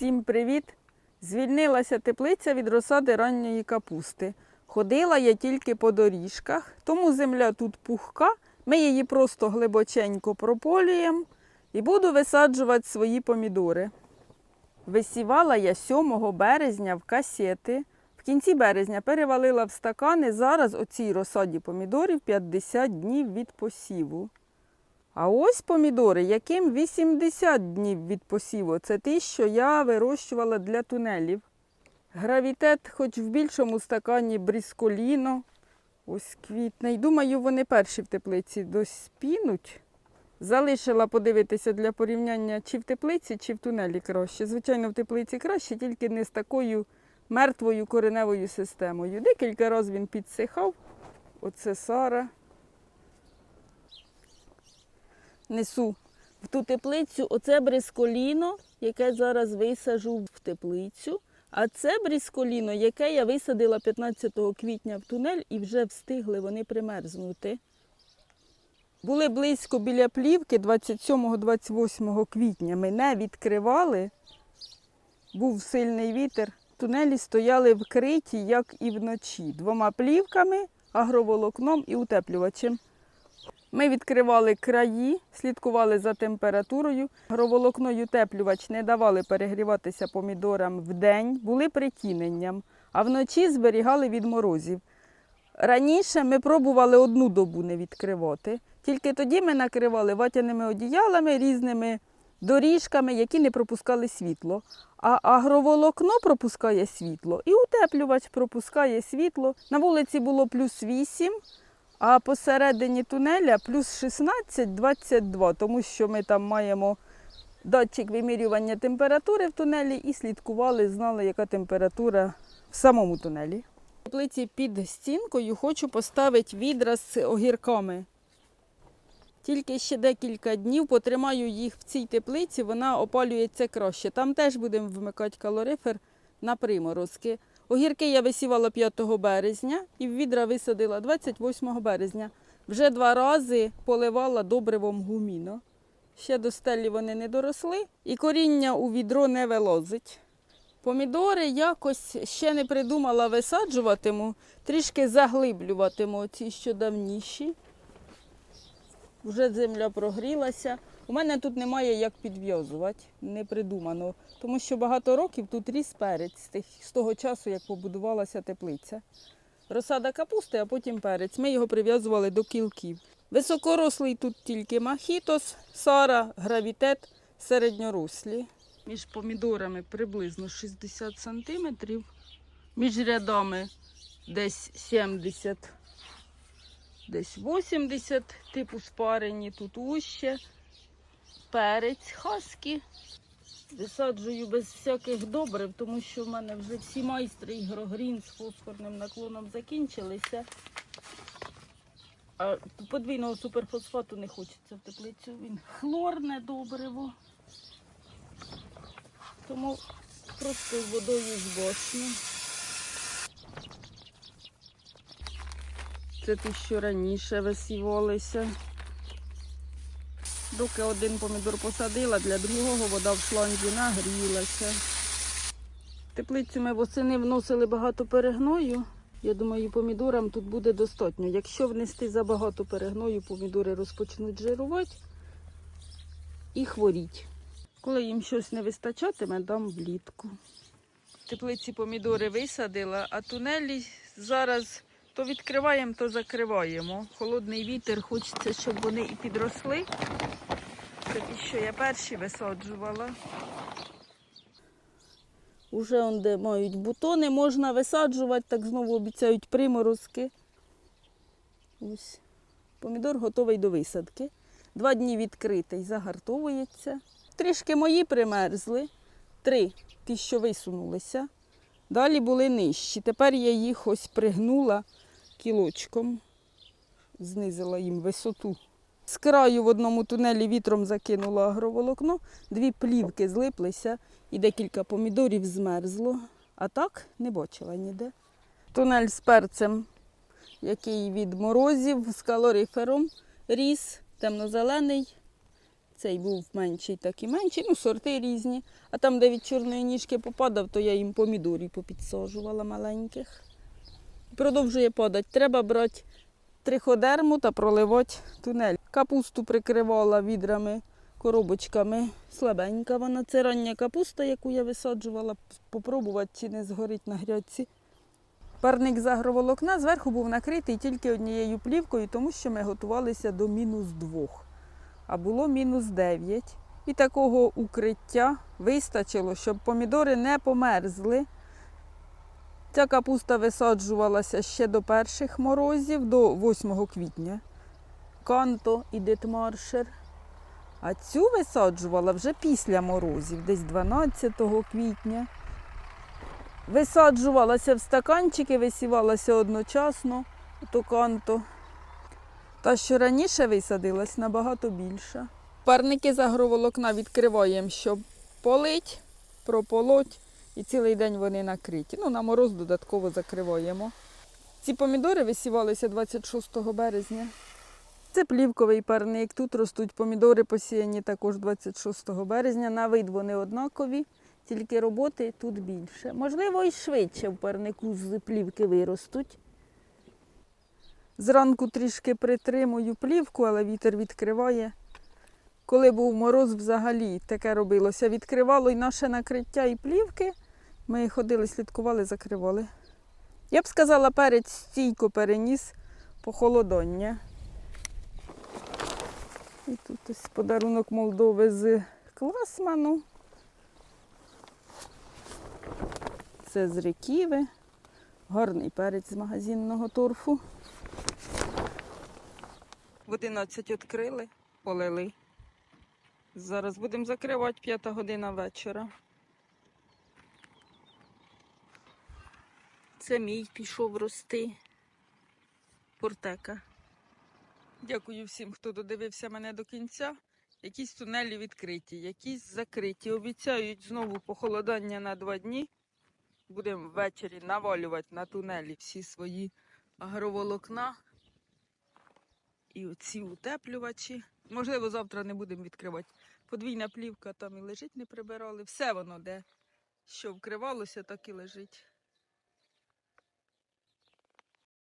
Всім привіт! Звільнилася теплиця від розсади ранньої капусти. Ходила я тільки по доріжках, тому земля тут пухка. Ми її просто глибоченько прополюємо і буду висаджувати свої помідори. Висівала я 7 березня в касети. В кінці березня перевалила в стакани. Зараз оцій розсаді помідорів 50 днів від посіву. А ось помідори, яким 80 днів від посіву. Це ті, що я вирощувала для тунелів. Гравітет, хоч в більшому стакані брісколіно. Ось квітне. І думаю, вони перші в теплиці доспінуть. Залишила подивитися для порівняння, чи в теплиці, чи в тунелі краще. Звичайно, в теплиці краще, тільки не з такою мертвою кореневою системою. Декілька разів він підсихав. Оце Сара. Несу в ту теплицю оце брисколіно, яке зараз висажу в теплицю. А це брисколіно, яке я висадила 15 квітня в тунель і вже встигли вони примерзнути. Були близько біля плівки 27-28 квітня. Ми не відкривали. Був сильний вітер. Тунелі стояли вкриті, як і вночі, двома плівками, агроволокном і утеплювачем. Ми відкривали краї, слідкували за температурою. Агроволокно й утеплювач не давали перегріватися помідорам вдень, були притіненням, а вночі зберігали від морозів. Раніше ми пробували одну добу не відкривати, тільки тоді ми накривали ватяними одіялами, різними доріжками, які не пропускали світло. А агроволокно пропускає світло і утеплювач пропускає світло. На вулиці було плюс 8, а посередині тунеля плюс 16-22, тому що ми там маємо датчик вимірювання температури в тунелі і слідкували, знали, яка температура в самому тунелі. В теплиці під стінкою хочу поставити відра з огірками. Тільки ще декілька днів потримаю їх в цій теплиці, вона опалюється краще. Там теж будемо вмикати калорифер на приморозки. Огірки я висівала 5 березня і в відра висадила 28 березня. Вже два рази поливала добривом гуміно. Ще до стелі вони не доросли і коріння у відро не вилозить. Помідори якось ще не придумала висаджуватиму, трішки заглиблюватиму ці що давніші. Вже земля прогрілася. У мене тут немає як підв'язувати, не придумано, тому що багато років тут ріс перець з, того часу, як побудувалася теплиця. Розсада капусти, а потім перець. Ми його прив'язували до кілків. Високорослий тут тільки махітос, сара, гравітет, середньорослі. Між помідорами приблизно 60 сантиметрів, між рядами десь 70 десь 80, типу спарені, тут уще, перець, хаски. Висаджую без всяких добрив, тому що в мене вже всі майстри ігрогрін з фосфорним наклоном закінчилися. А подвійного суперфосфату не хочеться в теплицю. Він хлорне добриво. Тому просто водою з босну. Це ті, що раніше висівалися. Доки один помідор посадила, для другого вода в шланзі нагрілася. Теплицю ми восени вносили багато перегною. Я думаю, помідорам тут буде достатньо. Якщо внести забагато перегною, помідори розпочнуть жирувати і хворіть. Коли їм щось не вистачатиме, дам влітку. Теплиці помідори висадила, а тунелі зараз то відкриваємо, то закриваємо. Холодний вітер, хочеться, щоб вони і підросли. Це що я перші висаджувала. Уже он, де мають бутони, можна висаджувати, так знову обіцяють приморозки. Ось. Помідор готовий до висадки. Два дні відкритий, загартовується. Трішки мої примерзли. Три, ті, що висунулися. Далі були нижчі. Тепер я їх ось пригнула кілочком, знизила їм висоту. З краю в одному тунелі вітром закинула агроволокно, дві плівки злиплися і декілька помідорів змерзло. А так не бачила ніде. Тунель з перцем, який від морозів з калорифером ріс, темно-зелений. Цей був менший, так і менший, ну сорти різні. А там, де від чорної ніжки попадав, то я їм помідорів попідсаджувала маленьких. Продовжує падати. Треба брати триходерму та проливати тунель. Капусту прикривала відрами, коробочками. Слабенька вона. Це рання капуста, яку я висаджувала. Попробувати, чи не згорить на грядці. Парник з агроволокна зверху був накритий тільки однією плівкою, тому що ми готувалися до мінус двох, а було мінус 9. І такого укриття вистачило, щоб помідори не померзли. Ця капуста висаджувалася ще до перших морозів, до 8 квітня. Канто і детмаршер. А цю висаджувала вже після морозів, десь 12 квітня. Висаджувалася в стаканчики, висівалася одночасно, то канто. Та що раніше висадилась набагато більша. Парники з агроволокна відкриваємо, щоб полить, прополоть, і цілий день вони накриті. Ну, на мороз додатково закриваємо. Ці помідори висівалися 26 березня. Це плівковий парник. Тут ростуть помідори посіяні також 26 березня. На вид вони однакові, тільки роботи тут більше. Можливо, і швидше в парнику з плівки виростуть. Зранку трішки притримую плівку, але вітер відкриває. Коли був мороз, взагалі таке робилося. Відкривало і наше накриття, і плівки. Ми ходили, слідкували, закривали. Я б сказала, перець стійко переніс похолодання. І тут ось подарунок Молдови з Класману. Це з Риківи. Гарний перець з магазинного торфу. В 11 відкрили, полили. Зараз будемо закривати п'ята година вечора. Це мій пішов рости. Портека. Дякую всім, хто додивився мене до кінця. Якісь тунелі відкриті, якісь закриті. Обіцяють знову похолодання на два дні. Будемо ввечері навалювати на тунелі всі свої агроволокна і оці утеплювачі. Можливо, завтра не будемо відкривати. Подвійна плівка там і лежить, не прибирали. Все воно де, що вкривалося, так і лежить.